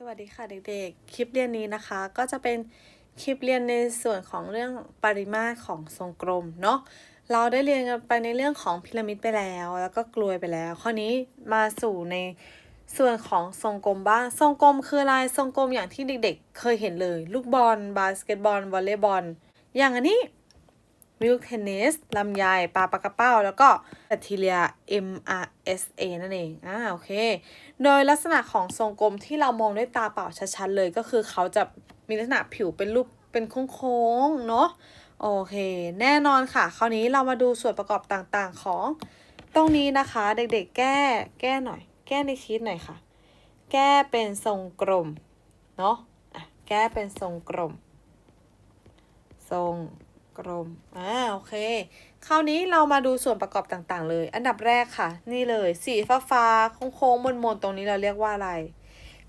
สวัสดีค่ะเด็กๆ คลิปเรียนนี้นะคะ ก็จะเป็นคลิปเรียนในส่วนของเรื่องปริมาตรของทรงกลมเนาะ เราได้เรียนกันไปในเรื่องของพีระมิดไปแล้ว แล้วก็กลวยไปแล้ว ข้อนี้มาสู่ในส่วนของทรงกลมบ้าง ทรงกลมคืออะไร ทรงกลมอย่างที่เด็กๆ เคยเห็นเลย ลูกบอล บาสเกตบอล วอลเลย์บอล อย่างอันนี้ วิลเทนนิสลำไยปลาปากระเป้า แล้วก็แบคทีเรีย MRSA นั่นเอง อ่า โอเค โดยลักษณะของทรงกลมที่เรามองด้วยตาเปล่าชัดๆเลยก็คือเขาจะมีลักษณะผิวเป็นรูปเป็นโค้งๆ เนาะ โอเค แน่นอนค่ะ คราวนี้เรามาดูส่วนประกอบต่างๆของ ตรงนี้นะคะ เด็กๆ แก้ แก้หน่อย แก้ในชีตหน่อยค่ะ แก้เป็นทรงกลม เนาะแก้เป็นทรงกลม ทรง กลม อ่า โอเค คราวนี้เรามาดูส่วนประกอบต่างๆ เลย อันดับแรกค่ะ นี่เลย สีฟ้าฟ้าโค้งๆมนๆตรงนี้เราเรียกว่าอะไร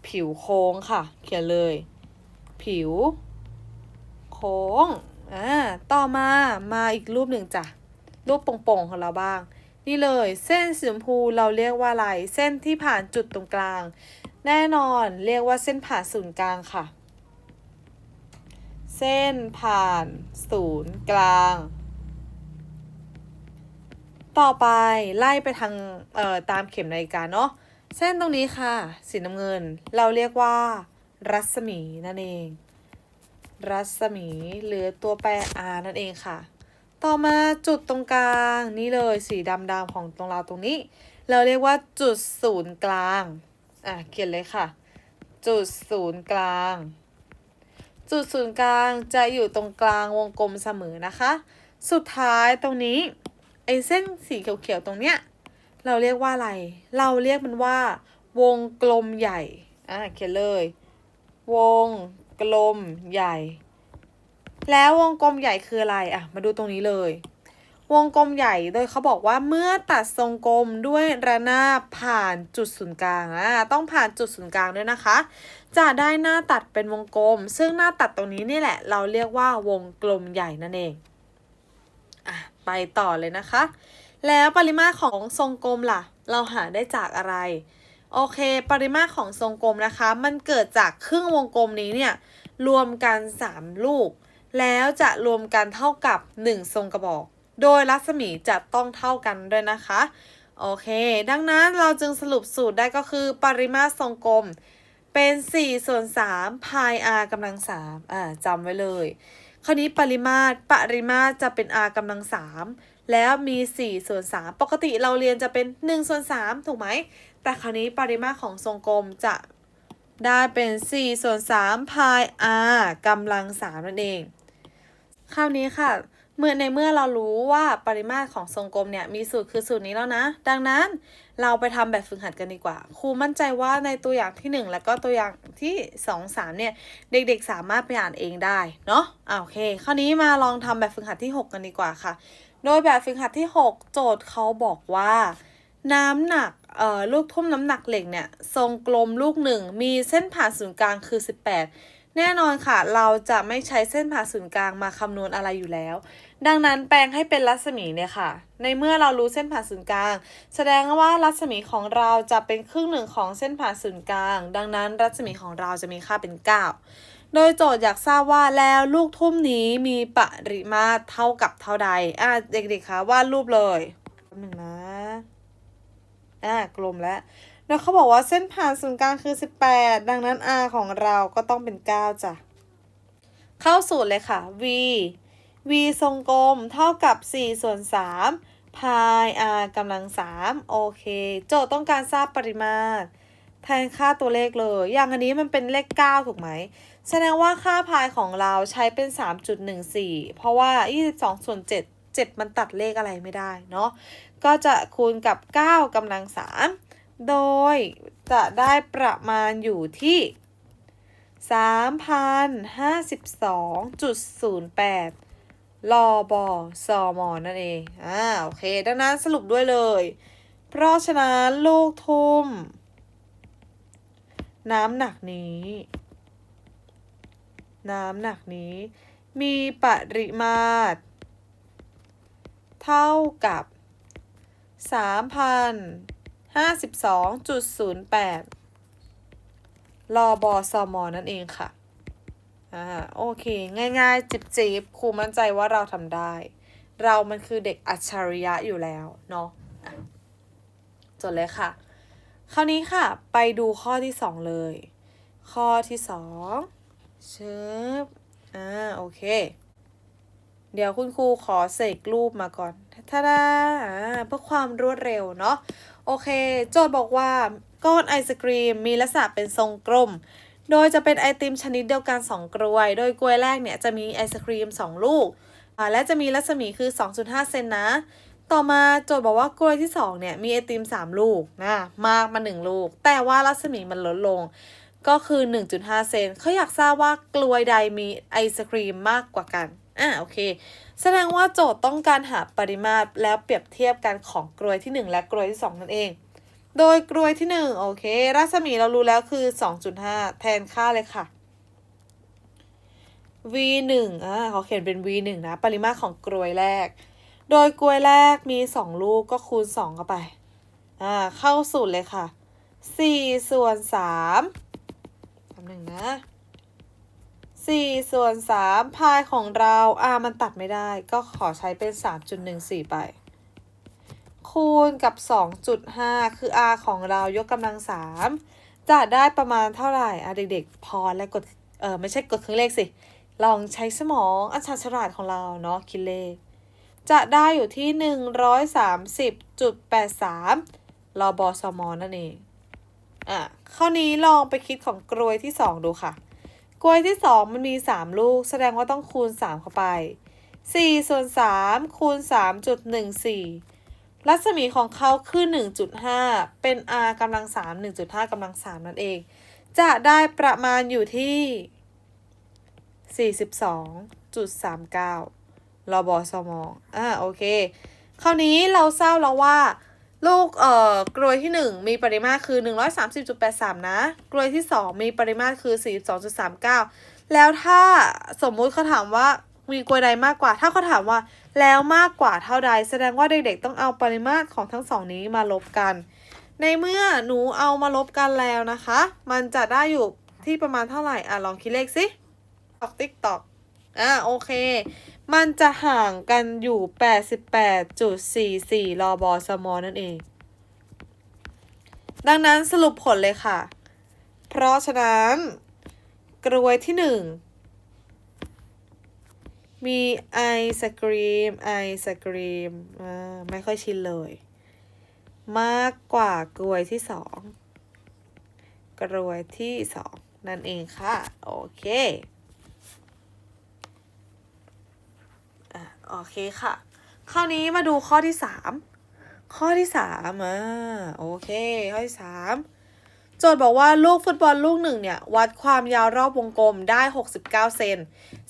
ผิวโค้งค่ะ เขียนเลย ผิว โค้ง อ่า ต่อมา มาอีกรูปหนึ่งจ้ะ รูปโป่งๆของเราบ้าง นี่เลย เส้นสีชมพูเราเรียกว่าอะไร เส้นที่ผ่านจุดตรงกลาง แน่นอน เรียกว่าเส้นผ่านศูนย์กลางค่ะ เส้นผ่านศูนย์กลาง ต่อไปไล่ไปทางเอ่อตามเข็มนาฬิกาเนาะเส้นตรงนี้ค่ะ สีน้ำเงินเราเรียกว่า รัศมีนั่นเอง รัศมีหรือตัวแปร r นั่นเองค่ะ ต่อมาจุดตรงกลางนี่เลยสีดำๆของตรงเราตรงนี้ เราเรียกว่าจุดศูนย์กลางอะเขียนเลยค่ะ จุดศูนย์กลาง จุดศูนย์กลางจะอยู่ตรงกลางวงกลมเสมอนะคะ สุดท้ายตรงนี้ไอ้เส้นสีเขียวๆตรงเนี้ยเราเรียกว่าอะไร เราเรียกมันว่า วงกลมใหญ่ อะเขียนเลย วงกลมใหญ่ แล้ววงกลมใหญ่คืออะไร อะ มาดูตรงนี้เลย วงกลมใหญ่โดยเขาบอกว่าเมื่อตัดทรงกลมด้วยระนาบผ่านจุดศูนย์กลางอะต้องผ่านจุดศูนย์กลางด้วยนะคะ จะได้หน้าตัดเป็นวงกลม ซึ่งหน้าตัดตรงนี้นี่แหละ เราเรียกว่าวงกลมใหญ่นั่นเองอะไปต่อเลยนะคะ แล้วปริมาตรของทรงกลมล่ะ เราหาได้จากอะไร โอเค ปริมาตรของทรงกลมนะคะ มันเกิดจากครึ่งวงกลมนี้เนี่ยรวมกัน 3 ลูก แล้วจะรวมกันเท่ากับ 1 ทรงกระบอก โดยรัศมีจะต้องเท่ากันด้วยนะคะ โอเค ดังนั้นเราจึงสรุปสูตรได้ก็คือปริมาตรทรงกลมเป็น4ส่วน3พาย r กำลัง3อ่าจำไว้เลย คราวนี้ปริมาตรปริมาตรจะเป็น r กำลัง3แล้วมี4ส่วน3ปกติเราเรียนจะเป็น1ส่วน3ถูกไหม แต่คราวนี้ปริมาตรของทรงกลมจะได้เป็น4ส่วน3พาย r กำลัง3นั่นเอง คราวนี้ค่ะ เมื่อในเมื่อเรารู้ว่าปริมาตรของทรงกลมเนี่ยมีสูตรคือสูตรนี้แล้วนะ ดังนั้นเราไปทำแบบฝึกหัดกันดีกว่า ครูมั่นใจว่าในตัวอย่างที่ 1 แล้วก็ตัวอย่างที่ 2 3เนี่ยเด็กๆ สามารถไปอ่านเองได้เนาะอ่าโอเคคราวนี้มาลองทำแบบฝึกหัดที่ 6 กันดีกว่าค่ะ โดยแบบฝึกหัดที่ 6 โจทย์เขาบอกว่า น้ำหนักเอ่อลูกทุ่มน้ำหนักเหล็กเนี่ยทรงกลมลูกหนึ่งมีเส้นผ่าศูนย์กลางคือ 18 แน่นอนค่ะ เราจะไม่ใช้เส้นผ่าศูนย์กลางมาคำนวณอะไรอยู่แล้ว ดังนั้นแปลงให้เป็นรัศมีเนี่ยค่ะ ในเมื่อเรารู้เส้นผ่าศูนย์กลาง แสดงว่ารัศมีของเราจะเป็นครึ่งหนึ่งของเส้นผ่าศูนย์กลาง ดังนั้นรัศมีของเราจะมีค่าเป็น 9 โดยโจทย์อยากทราบว่าแล้วลูกทุ่มนี้มีปริมาตรเท่ากับเท่าใด อะเด็กๆคะวาดรูปเลยหนึ่งนะ อ่ากลมแล้ว แล้วเขาบอกว่าเส้นผ่านศูนย์กลางคือ 18 ดังนั้น r ของเราก็ต้องเป็น 9 จ้ะ เข้าสูตรเลยค่ะ v v ทรงกลมเท่ากับ 4 ส่วน3พาย r กำลัง 3 โอเค โจทย์ต้องการทราบปริมาตร แทนค่าตัวเลขเลย อย่างอันนี้มันเป็นเลข 9 ถูกไหม แสดงว่าค่าพายของเราใช้เป็น 3.14 เพราะว่า 22 ส่วน 7 7 มันตัดเลขอะไรไม่ได้เนาะ ก็จะคูณกับ 9กำลัง 3 โดยจะได้ประมาณอยู่ที่3,052.08 ลอบอซอมอนั่นเอง อ่า โอเค ดังนั้นสรุปด้วยเลย เพราะฉะนั้นลูกทุ่ม น้ำหนักนี้ น้ำหนักนี้ มีปริมาตร เท่ากับ 52.08 รอบอซอมอนั่นเองค่ะ อ่า โอเค ง่ายๆ จิบๆครูมั่นใจว่าเราทำได้ เรามันคือเด็กอัจฉริยะอยู่แล้ว เนาะจดเลยค่ะ คราวนี้ค่ะ ไปดูข้อที่สองเลย ข้อที่สองชึบอ่า โอเค เดี๋ยวคุณครูขอเสกรูปมาก่อนทาดาอ่าเพื่อความรวดเร็วเนาะ โอเค โจทย์บอกว่าก้อนไอศกรีมมีลักษณะเป็นทรงกลม โดยจะเป็นไอติมชนิดเดียวกัน 2กรวย โดยกรวยแรกเนี่ยจะมีไอศครีม 2 ลูก และจะมีรัศมีคือ 2.5 เซนนะ ต่อมาโจทย์บอกว่ากรวยที่2เนี่ยมีไอติม 3 ลูกนะมากมา 1 ลูก แต่ว่ารัศมีมันลดลง ก็คือ 1.5 เซนเขาอยากทราบว่ากลวยใดมีไอศครีมมากกว่ากัน อ่าโอเค แสดงว่าโจทย์ต้องการหาปริมาตรแล้วเปรียบเทียบกันของกรวยที่ 1 และกรวยที่ 2 นั่นเอง โดยกรวยที่ 1 โอเค รัศมีเรารู้แล้วคือ 2.5 แทนค่าเลยค่ะ v 1อ่าเขาเขียนเป็น v 1นะ ปริมาตรของกรวยแรก โดยกรวยแรกมี 2 ลูกก็คูณ 2 เข้าไป อ่า เข้าสูตรเลยค่ะ 4 ส่วน3ทำหนึ่งนะ 4 ส่วน 3 พายของเราอ่ามันตัดไม่ได้ ก็ขอใช้เป็น 3.14 ไป คูณกับ 2.5 คือ r ของเรายกกำลัง 3 จะได้ประมาณเท่าไหร่อะเด็กๆ พอและกด เออไม่ใช่กดเครื่องเลขสิ ลองใช้สมองอันชาญฉลาดของเราเนาะคิดเลข จะได้อยู่ที่ 130.83 รอบอสมอนั่นเองอะข้อนี้ลองไปคิดของกรวยที่ 2 ดูค่ะ กรวยที่ 2 มันมี 3 ลูก แสดงว่าต้องคูณ 3 เข้าไป 4 ส่วน 3 คูณ 3.14 รัศมีของเขาคือ 1.5 เป็น r กำลัง 3 1.5กำลัง 3 นั่นเอง จะได้ประมาณอยู่ที่ 42.39รอบสมองอ่าโอเค คราวนี้เราทราบแล้วว่า ลูกเอ่อกรวยที่ 1 มีปริมาตรคือ 130.83 นะ กรวยที่ 2 มีปริมาตรคือ 42.39 แล้วถ้าสมมุติเขาถามว่ามีกรวยใดมากกว่า ถ้าเขาถามว่าแล้วมากกว่าเท่าใด แสดงว่าเด็กๆต้องเอาปริมาตรของทั้งสองนี้มาลบกัน ในเมื่อหนูเอามาลบกันแล้วนะคะ มันจะได้อยู่ที่ประมาณเท่าไหร่อะลองคิดเลขสิตอกติ๊กตอก อะโอเค มันจะห่างกันอยู่ 88.44รอบอสมอนั่นเอง ดังนั้นสรุปผลเลยค่ะ เพราะฉะนั้น กรวยที่หนึ่งมีไอศกรีมไอศกรีมอ่าไม่ค่อยชินเลย มากกว่ากรวยที่สองกรวยที่สองนั่นเองค่ะ โอเค อะ โอเคค่ะ คราวนี้มาดูข้อที่สามข้อที่สามอ่าโอเคข้อที่สามโจทย์บอกว่าลูกฟุตบอลลูกหนึ่งเนี่ย วัดความยาวรอบวงกลมได้ 69 เซน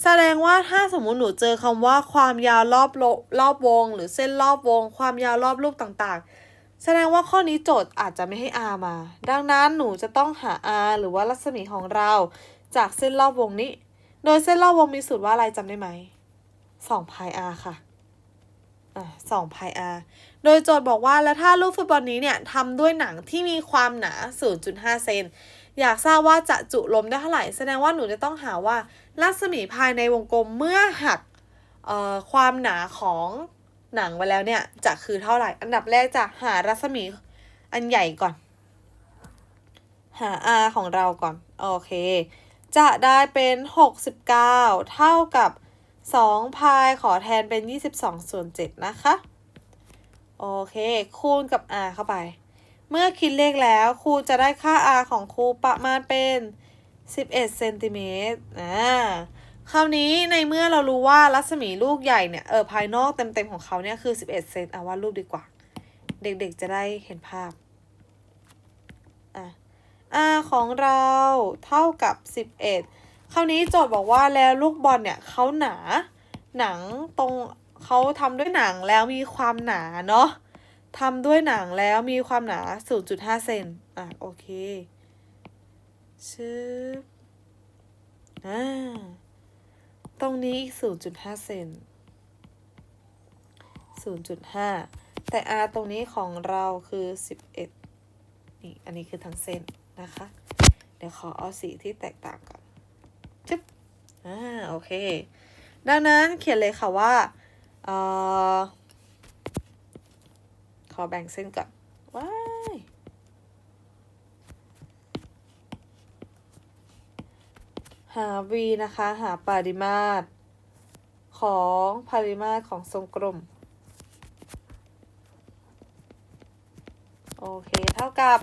แสดงว่าถ้าสมมุติหนูเจอคำว่าความยาวรอบโลรอบวง หรือเส้นรอบวง ความยาวรอบลูกต่างๆ แสดงว่าข้อนี้โจทย์อาจจะไม่ให้ r มา ดังนั้นหนูจะต้องหา r หรือว่ารัศมีของเรา จากเส้นรอบวงนี้ โดยเส้นรอบวงมีสูตรว่าอะไรจำได้ไหม 2 pi r ค่ะอะ2 pi r โดยโจทย์บอกว่าแล้วถ้าลูกฟุตบอลนี้เนี่ยทำด้วยหนังที่มีความหนา 0.5 เซน อยากทราบว่าจะจุลมได้เท่าไหร่ แสดงว่าหนูจะต้องหาว่ารัศมีภายในวงกลมเมื่อหักเอ่อความหนาของหนังไปแล้วเนี่ยจะคือเท่าไหร่ อันดับแรกจะหารัศมีอันใหญ่ก่อน หา r ของเราก่อน โอเค จะได้เป็น 69 เท่ากับ 2 พายขอแทนเป็น 22 ส่วน 7 นะคะ โอเค คูณกับ r เข้าไป เมื่อคิดเลขแล้วครูจะได้ค่า r ของครูประมาณเป็น 11เซนติเมตรอ่าคราวนี้ในเมื่อเรารู้ว่ารัศมีลูกใหญ่เนี่ย เออภายนอกเต็มๆของเขาเนี่ยคือ 11 เซนเอาวาดรูปดีกว่า เด็กๆจะได้เห็นภาพอะ r ของเราเท่ากับ 11 คราวนี้โจทย์บอกว่าแล้วลูกบอลเนี่ยเขาหนา หนังตรงเขาทำด้วยหนังแล้วมีความหนาเนาะทำด้วยหนังแล้วมีความหนา 0.5 เซนอะโอเคชึบอ่าตรงนี้อีก 0.5 เซน 0.5 แต่ r ตรงนี้ของเราคือ 11 นี่ อันนี้คือทั้งเส้นนะคะ เดี๋ยวขอเอาสีที่แตกต่างก่อน ชึบอ่าโอเค ดังนั้นเขียนเลยค่ะว่าเอ่อขอแบ่งเส้นก่อนว้ายหา v นะคะ หาปริมาตร ของปริมาตรของทรงกลมโอเค เท่ากับ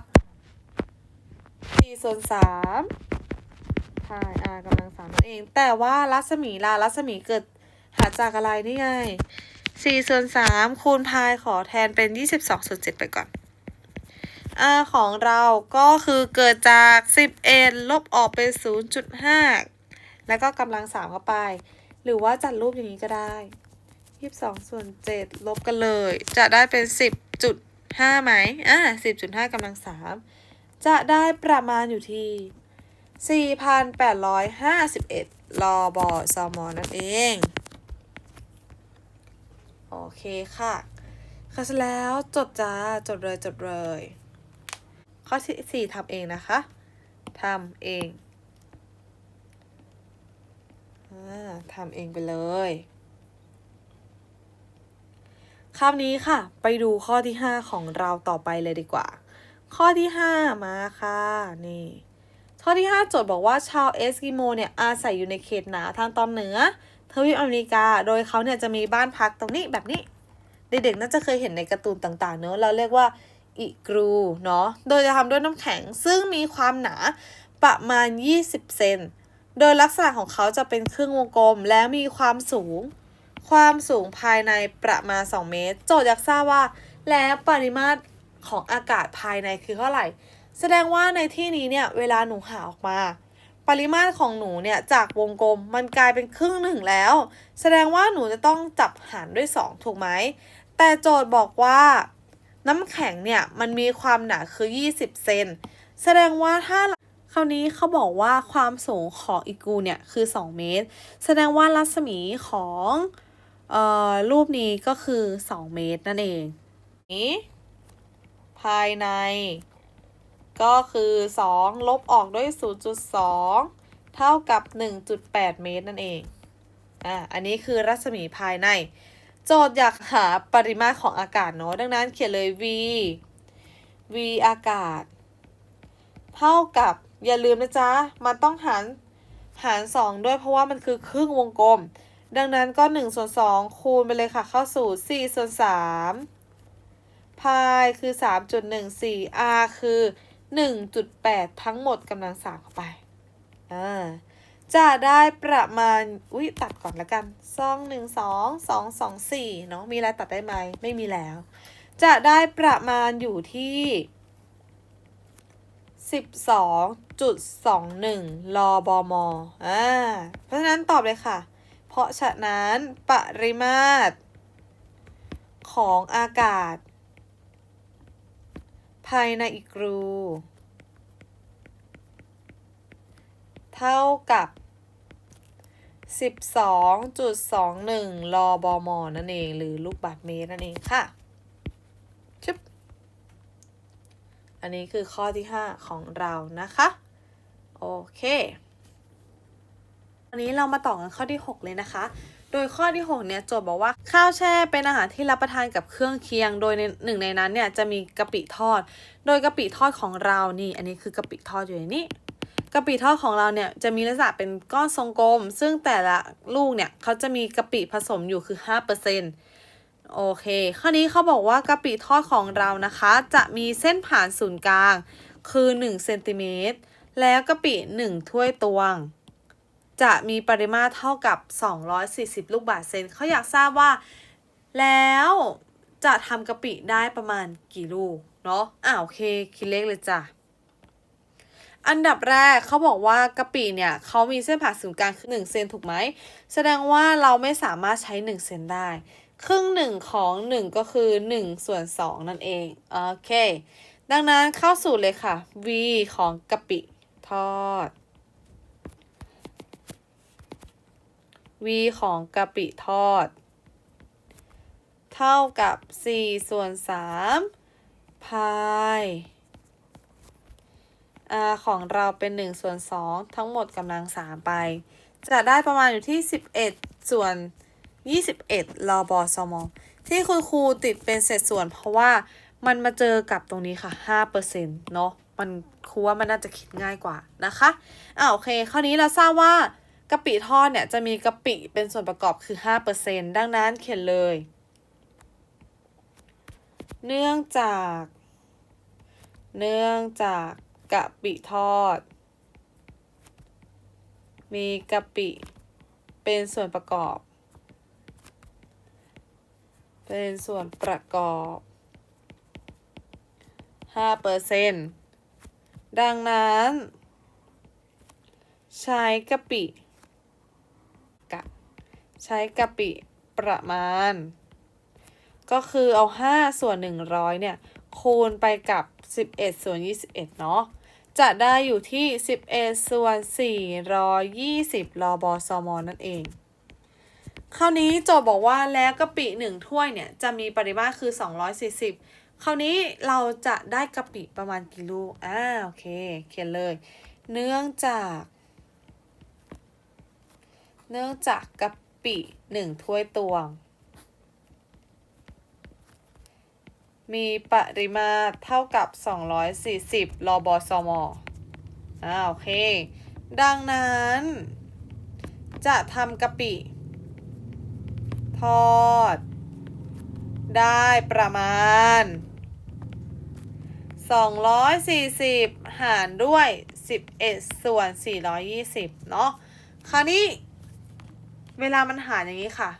4ส่วน3 พาย r กำลังสามนั่นเอง แต่ว่ารัศมีล่ะรัศมีเกิดหาจากอะไรนี่ไง4ส่วน3คูณพายขอแทนเป็น22ส่วน7ไปก่อน r ของเราก็คือเกิดจาก11ลบออกเป็น0.5แล้วก็กำลัง3เข้าไป หรือว่าจัดรูปอย่างนี้ก็ได้22ส่วน7ลบกันเลย จะได้เป็น10.5ไหมอ่า10.5กำลัง3จะได้ประมาณอยู่ที่ 4,851 ลอบอซอมอนั่นเอง โอเคค่ะค่ะเสร็จแล้วจดจ้า จดเลยจดเลย ข้อที่สี่ทำเองนะคะทำเองอทำเองไปเลยคราวนี้ค่ะ ไปดูข้อที่5ของเราต่อไปเลยดีกว่า ข้อที่5มาค่ะ นี่ ข้อที่ 5 โจทย์บอกว่าชาวเอสกิโมเนี่ยอาศัยอยู่ในเขตหนาวทางตอนเหนือทวีปอเมริกา โดยเขาเนี่ยจะมีบ้านพักตรงนี้แบบนี้ เด็กๆน่าจะเคยเห็นในการ์ตูนต่างๆเนอะเราเรียกว่าอิกรูเนาะ โดยจะทำด้วยน้ำแข็งซึ่งมีความหนาประมาณ 20 เซน โดยลักษณะของเขาจะเป็นครึ่งวงกลมและมีความสูง ความสูงภายในประมาณ 2 เมตร โจทย์อยากทราบว่า แล้วปริมาตรของอากาศภายในคือเท่าไหร่ แสดงว่าในที่นี้เนี่ยเวลาหนูหาออกมา ปริมาตรของหนูเนี่ยจากวงกลมมันกลายเป็นครึ่งหนึ่งแล้ว แสดงว่าหนูจะต้องจับหารด้วย 2 ถูกไหม แต่โจทย์บอกว่าน้ำแข็งเนี่ยมันมีความหนาคือ 20 เซนแสดงว่าถ้าคราวนี้เขาบอกว่าความสูงของอีกูเนี่ยคือ 2 เมตร แสดงว่ารัศมีของเอ่อรูปนี้ก็คือ 2 เมตรนั่นเองนี้ภายใน ก็คือ 2 ลบออกด้วย 0.2 เท่ากับ 1.8 เมตรนั่นเอง อ่า อันนี้คือรัศมีภายใน โจทย์อยากหาปริมาตรของอากาศเนาะ ดังนั้นเขียนเลย v v อากาศ เท่ากับ อย่าลืมนะจ๊ะ มันต้องหารหาร 2 ด้วยเพราะว่ามันคือครึ่งวงกลม ดังนั้นก็1ส่วน2คูณไปเลยค่ะ เข้าสู่4ส่วน3พายคือ 3.14 r คือ 1.8 ทั้งหมดกำลัง3เข้าไปอ่าจะได้ประมาณ อุ้ยตัดก่อนละกันสองหนึ่งสองสองสองสี่เนาะมีอะไรตัดได้ไหมไม่มีแล้ว จะได้ประมาณอยู่ที่สิบสองจุดสองหนึ่งลอบมอ่าเพราะฉะนั้นตอบเลยค่ะ เพราะฉะนั้นปริมาตรของอากาศ ภายในอีกรู เท่ากับ 12.21 ลอบมนั่นเอง หรือลูกบาศก์เมตรนั่นเองค่ะชึบอันนี้คือข้อที่ 5 ของเรานะคะ โอเค อันนี้เรามาต่อกันข้อที่ 6 เลยนะคะ โดยข้อที่ 6 เนี่ยโจทย์บอกว่าข้าวแช่เป็นอาหารที่รับประทานกับเครื่องเคียง โดยในหนึ่งในนั้นเนี่ยจะมีกะปิทอด โดยกะปิทอดของเรานี่ อันนี้คือกะปิทอดอยู่ในนี้กะปิทอดของเราเนี่ยจะมีลักษณะเป็นก้อนทรงกลม ซึ่งแต่ละลูกเนี่ยเขาจะมีกะปิผสมอยู่คือ 5%โอเค ข้อนี้เขาบอกว่ากะปิทอดของเรานะคะ จะมีเส้นผ่านศูนย์กลางคือ1เซนติเมตรแล้วกะปิ 1 ถ้วยตวง จะมีปริมาตรเท่ากับ 240 ลูกบาศก์เซนเขาอยากทราบว่า แล้วจะทำกะปิได้ประมาณกี่ลูกเนาะอ่าโอเค คิดเลขเลยจ้ะ อันดับแรกเขาบอกว่ากะปิเนี่ยเขามีเส้นผ่าศูนย์กลางคือ1เซนถูกไหม แสดงว่าเราไม่สามารถใช้ 1 เซนได้ ครึ่งหนึ่งของ 1 ก็คือ 1 ส่วน 2 นั่นเอง โอเค ดังนั้นเข้าสู่เลยค่ะ v ของกะปิทอด v ของกะปิทอด เท่ากับ4ส่วน3พาย r ของเราเป็น1ส่วน2ทั้งหมดกำลัง3ไป จะได้ประมาณอยู่ที่ 11 ส่วน 21 ลบสมองที่คุณครูติดเป็นเศษส่วน เพราะว่ามันมาเจอกับตรงนี้ค่ะ5%เนาะมันครูว่ามันน่าจะคิดง่ายกว่านะคะอ่าโอเค คราวนี้เราทราบว่า กะปิทอดเนี่ยจะมีกะปิเป็นส่วนประกอบคือ 5%ดังนั้นเขียนเลย เนื่องจาก เนื่องจากกะปิทอด มีกะปิเป็นส่วนประกอบ เป็นส่วนประกอบ5%ดังนั้น ใช้กะปิ ใช้กะปิประมาณ ก็คือเอา 5 ส่วน 100 เนี่ย คูณไปกับ 11 ส่วน 21 เนาะจะได้อยู่ที่ 11 ส่วน 420ลบสมนั่นเอง คราวนี้โจทย์บอกว่าแล้วกะปิ 1 ถ้วยเนี่ย จะมีปริมาตรคือ 240 คราวนี้เราจะได้กะปิประมาณกี่ลูกอ่าโอเค เขียนเลย เนื่องจาก เนื่องจากกะ ปิ1ถ้วยตวง มีปริมาตรเท่ากับ 240 ลบสมอ่าโอเค ดังนั้น จะทำกะปิ ทอด ได้ประมาณ 240 หารด้วย 11 ส่วน 420 เนาะคราวนี้ เวลามันหารอย่างนี้ค่ะ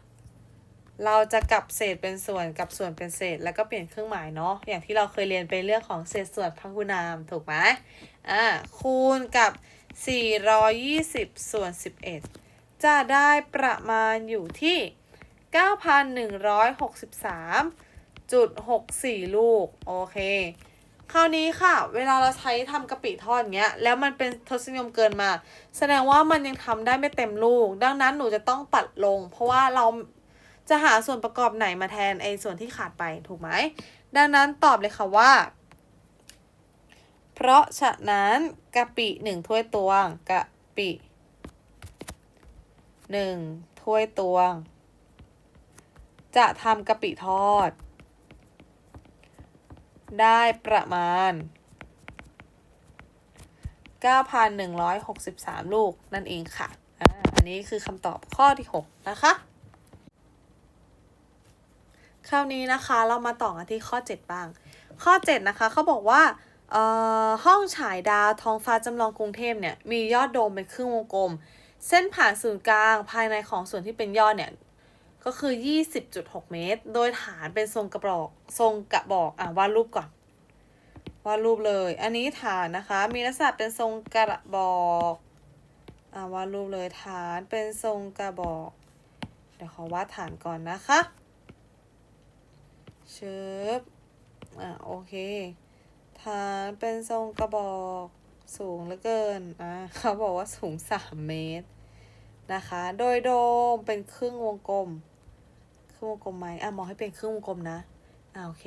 เราจะกลับเศษเป็นส่วนกับส่วนเป็นเศษ แล้วก็เปลี่ยนเครื่องหมายเนาะ อย่างที่เราเคยเรียนไปเรื่องของเศษส่วนพหุนาม ถูกไหมอ่า คูณกับ 420 ส่วน 11 จะได้ประมาณอยู่ที่ 9,163.64 ลูก โอเค คราวนี้ค่ะ เวลาเราใช้ทำกะปิทอดอย่างเงี้ย แล้วมันเป็นทศนิยมเกินมา แสดงว่ามันยังทำได้ไม่เต็มลูก ดังนั้นหนูจะต้องตัดลง เพราะว่าเราจะหาส่วนประกอบไหนมาแทนไอ้ส่วนที่ขาดไปถูกไหม ดังนั้นตอบเลยค่ะว่า เพราะฉะนั้นกะปิหนึ่งถ้วยตวงกะปิหนึ่งถ้วยตวง จะทำกะปิทอด ได้ประมาณ 9,163 ลูกนั่นเองค่ะอ่าอันนี้คือคำตอบข้อที่ 6 นะคะ คราวนี้นะคะเรามาต่อกันที่ข้อ 7 บ้าง ข้อ 7 นะคะเขาบอกว่าเอ่อห้องฉายดาวท้องฟ้าจำลองกรุงเทพเนี่ยมียอดโดมเป็นครึ่งวงกลม เส้นผ่านศูนย์กลางภายในของส่วนที่เป็นยอดเนี่ย ก็คือ 20.6 เมตร โดยฐานเป็นทรงกระบอก ทรงกระบอกอะวาดรูปก่อนวาดรูปเลย อันนี้ฐานนะคะ มีลักษณะเป็นทรงกระบอกอ่าวาดรูปเลยฐานเป็นทรงกระบอก เดี๋ยวขอวาดฐานก่อนนะคะเชิบอะโอเค ฐานเป็นทรงกระบอกสูงเหลือเกินอะเขาบอกว่าสูง 3 เมตรนะคะ โดยโดมเป็นครึ่งวงกลม ครึ่งวงกลมไหมอะมองให้เป็นครึ่งวงกลมนะอ่าโอเค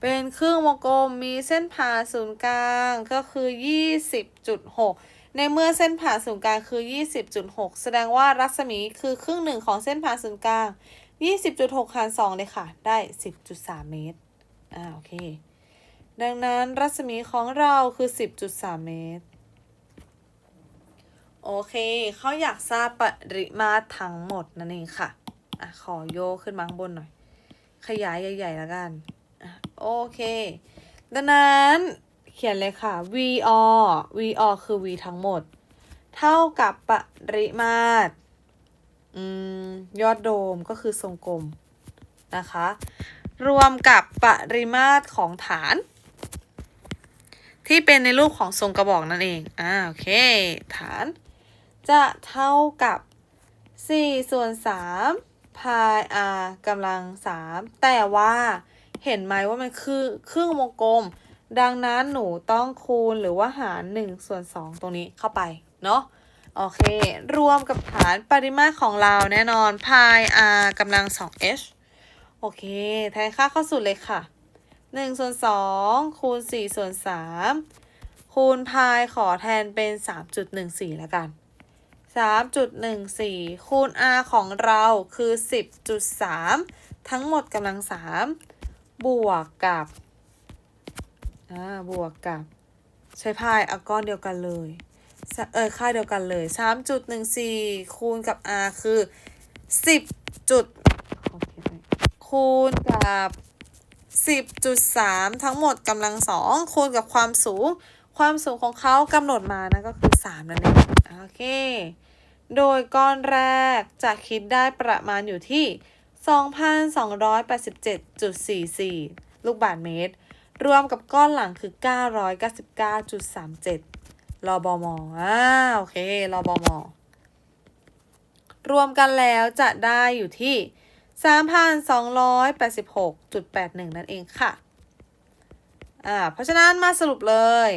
เป็นครึ่งวงกลมมีเส้นผ่าศูนย์กลางก็คือ 20.6 ในเมื่อเส้นผ่าศูนย์กลางคือ 20.6 แสดงว่ารัศมีคือครึ่งหนึ่งของเส้นผ่าศูนย์กลาง 20.6 หาร 2 เลยค่ะ ได้ 10.3 เมตรอ่าโอเค ดังนั้นรัศมีของเราคือ 10.3 เมตรโอเค เขาอยากทราบปริมาตรทั้งหมดนั่นเองค่ะ อะขอโยกขึ้นมาข้างบนหน่อย ขยายใหญ่ๆแล้วกันโอเค ดังนั้นเขียนเลยค่ะ VO VO คือ V ทั้งหมด เท่ากับปริมาตรยอดโดมก็คือทรงกลมนะคะ รวมกับปริมาตรของฐาน ที่เป็นในรูปของทรงกระบอกนั่นเองอ่าโอเค ฐาน จะเท่ากับ4ส่วน3 พาย r กำลัง3แต่ว่าเห็นไหมว่ามันคือครึ่งวงกลม ดังนั้นหนูต้องคูณหรือว่าหาร1ส่วน2ตรงนี้เข้าไป เนาะโอเค รวมกับฐานปริมาตรของเราแน่นอนพาย r กำลัง 2h โอเค แทนค่าเข้าสูตรเลยค่ะ1ส่วน2คูณ4ส่วน3คูณพายขอแทนเป็น 3.14แล้วกัน 3.14 คูณ r ของเราคือ 10.3 ทั้งหมดกำลัง 3 บวกกับ อ่า บวกกับ ใช้พายเอาก้อนเดียวกันเลย เออ ค่าเดียวกันเลย 3.14 คูณกับ r คือ 10จุดขอเขียนหน่อยคูณกับ 10.3 ทั้งหมดกำลังสองคูณกับความสูง ความสูงของเขากำหนดมานะก็คือ 3 นั่นเองโอเค โดยก้อนแรกจะคิดได้ประมาณอยู่ที่ 2,287.44 ลูกบาศก์เมตร รวมกับก้อนหลังคือ 999.37รอบมอ่าโอเครอบมรวมกันแล้วจะได้อยู่ที่ 3,286.81 นั่นเองค่ะ อ่า เพราะฉะนั้นมาสรุปเลย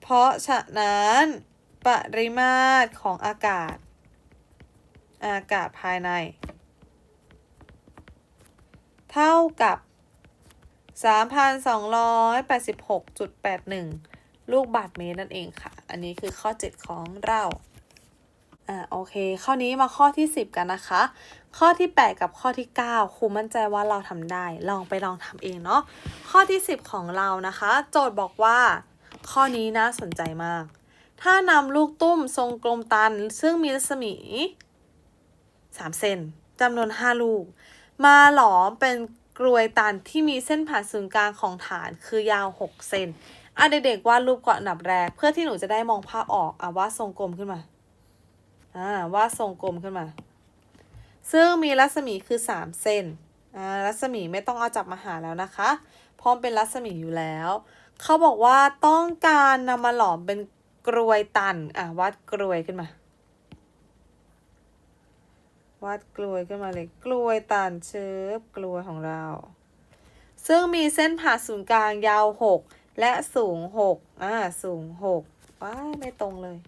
เพราะฉะนั้น ปริมาตรของอากาศ อากาศภายใน เท่ากับ 3,286.81 ลูกบาศก์เมตรนั่นเองค่ะ อันนี้คือข้อ 7 ของเราอ่าโอเค ข้อนี้มาข้อที่ 10 กันนะคะ ข้อที่ 8 กับข้อที่ 9ครูมั่นใจว่าเราทำได้ ลองไปลองทำเองเนาะ ข้อที่ 10 ของเรานะคะ โจทย์บอกว่า ข้อนี้น่าสนใจมาก ถ้านำลูกตุ้มทรงกลมตัน ซึ่งมีรัศมี 3 เซนจำนวน 5 ลูก มาหลอมเป็นกรวยตันที่มีเส้นผ่านศูนย์กลางของฐานคือยาว 6 เซนอะเด็กๆวาดรูปก่อนอันดับแรก เพื่อที่หนูจะได้มองภาพออกอะวาดทรงกลมขึ้นมาอ่าวาดทรงกลมขึ้นมา ซึ่งมีรัศมีคือ 3 เซนอ่ารัศมีไม่ต้องเอาจับมาหาแล้วนะคะ พราะมันเป็นรัศมีอยู่แล้ว เขาบอกว่าต้องการนำมาหลอมเป็น กรวยตัน อะวาดกรวยขึ้นมาวาดกลวยขึ้นมาเลย กลวยตันเชิบกลวยของเรา ซึ่งมีเส้นผ่าศูนย์กลางยาว 6 และสูง 6 อ่า สูง 6 ว้ายไม่ตรงเลย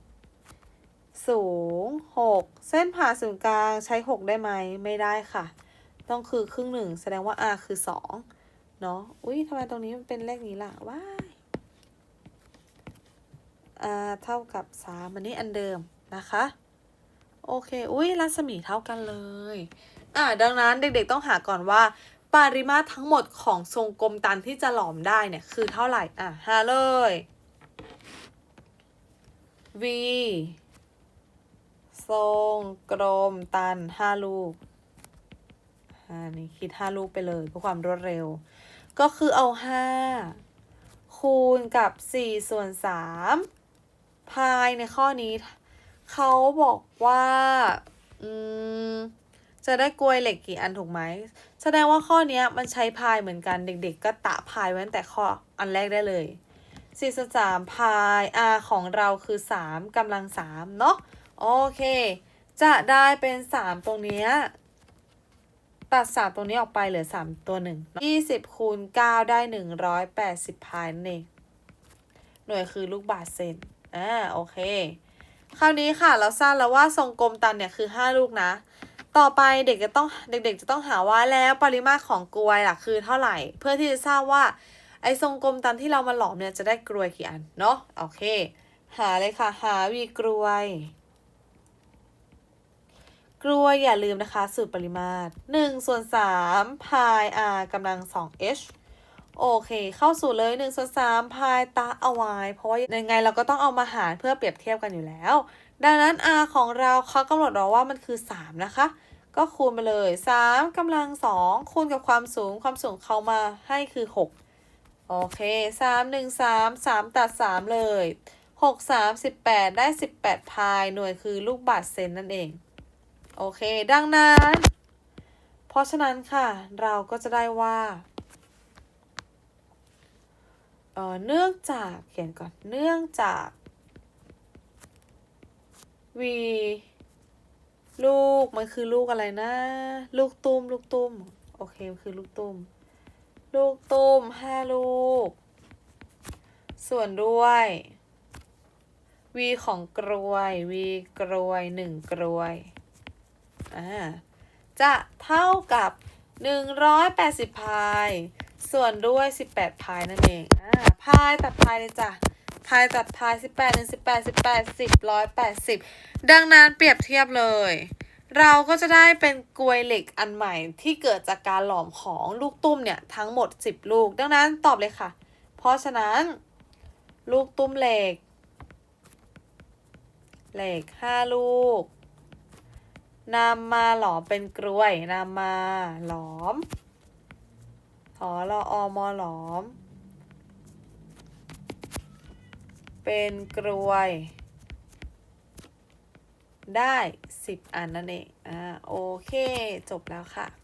สูง 6 เส้นผ่าศูนย์กลางใช้ 6 ได้ไหม ไม่ได้ค่ะ ต้องคือครึ่งหนึ่ง แสดงว่า r คือ 2 เนาะ อุ้ยทำไมตรงนี้มันเป็นเลขนี้ล่ะว้าย เท่ากับ 3 อันนี้อันเดิมนะคะ โอเค อุ้ยรัศมีเท่ากันเลย อ่าดังนั้นเด็กๆต้องหาก่อนว่า ปริมาตรทั้งหมดของทรงกลมตันที่จะหลอมได้เนี่ย คือเท่าไหร่ อะหาเลย v ทรงกลมตัน5ลูกอ่านี่คิด5ลูกไปเลยเพื่อความรวดเร็ว ก็คือเอา5คูณกับ4ส่วน3 ภายในข้อนี้ เขาบอกว่าอืมจะได้กลวยเหล็กกี่อันถูกไหม แสดงว่าข้อนี้มันใช้พายเหมือนกันเด็ก ๆ ก็ตะพายไว้ตั้งแต่ข้ออันแรกได้เลย4ส่วน3พาย r ของเราคือ3กำลัง3เนาะโอเค จะได้เป็น3ตรงเนี้ยตัด3ตรงนี้ออกไปเหลือ3ตัวหนึ่ง20คูณ9ได้180พายนั่นเองหน่วยคือลูกบาศก์เซน อ่าโอเค คราวนี้ค่ะเราทราบแล้วว่าทรงกลมตันเนี่ยคือ 5 ลูกนะ ต่อไปเด็กจะต้องเด็กๆ จะต้องหาว่าแล้วปริมาตรของกลวยล่ะคือเท่าไหร่ เพื่อที่จะทราบว่าไอ้ทรงกลมตันที่เรามาหลอมเนี่ยจะได้กลวยกี่อันเนาะโอเค หาเลยค่ะ หาวีกลวย กลวยอย่าลืมนะคะ สูตรปริมาตร1ส่วน3พาย r กำลัง 2h โอเค เข้าสู่เลย1ส่วน3พายตาเอาไว้ เพราะว่ายังไงเราก็ต้องเอามาหารเพื่อเปรียบเทียบกันอยู่แล้ว ดังนั้น r ของเราเขากำหนดเราว่ามันคือ 3 นะคะ ก็คูณไปเลย 3กำลัง 2 คูณกับความสูงความสูงเขามาให้คือ 6 โอเค 3 1 3 3 ตัด 3 เลย 6 3 18 ได้ 18 พายหน่วยคือลูกบาศก์เซนนั่นเอง โอเค ดังนั้น เพราะฉะนั้นค่ะ เราก็จะได้ว่า เนื่องจากเขียนก่อนเนื่องจาก v ลูกมันคือลูกอะไรนะ ลูกตุ้มลูกตุ้มโอเคมันคือลูกตุ้ม ลูกตุ้มห้าลูก ส่วนด้วย v ของกรวย v กรวยหนึ่งกรวยอ่าจะเท่ากับ180พาย ส่วนด้วย 18 พายนั่นเอง อ่า พายตัดพายเลยจ้ะ พายจับพายสิบแปดหนึ่งสิบแปดสิบแปดสิบร้อยแปดสิบดังนั้นเปรียบเทียบเลย เราก็จะได้เป็นกลวยเหล็กอันใหม่ที่เกิดจากการหลอมของลูกตุ้มเนี่ย ทั้งหมด 10 ลูก ดังนั้นตอบเลยค่ะ เพราะฉะนั้น ลูกตุ้มเหล็ก เหล็ก 5 ลูกนำมาหลอมเป็นกลวยนำมาหลอม อ๋อรออมอหลอม เป็นกลวย ได้ 10 อันนั่นเอง อ่า โอเค จบแล้วค่ะ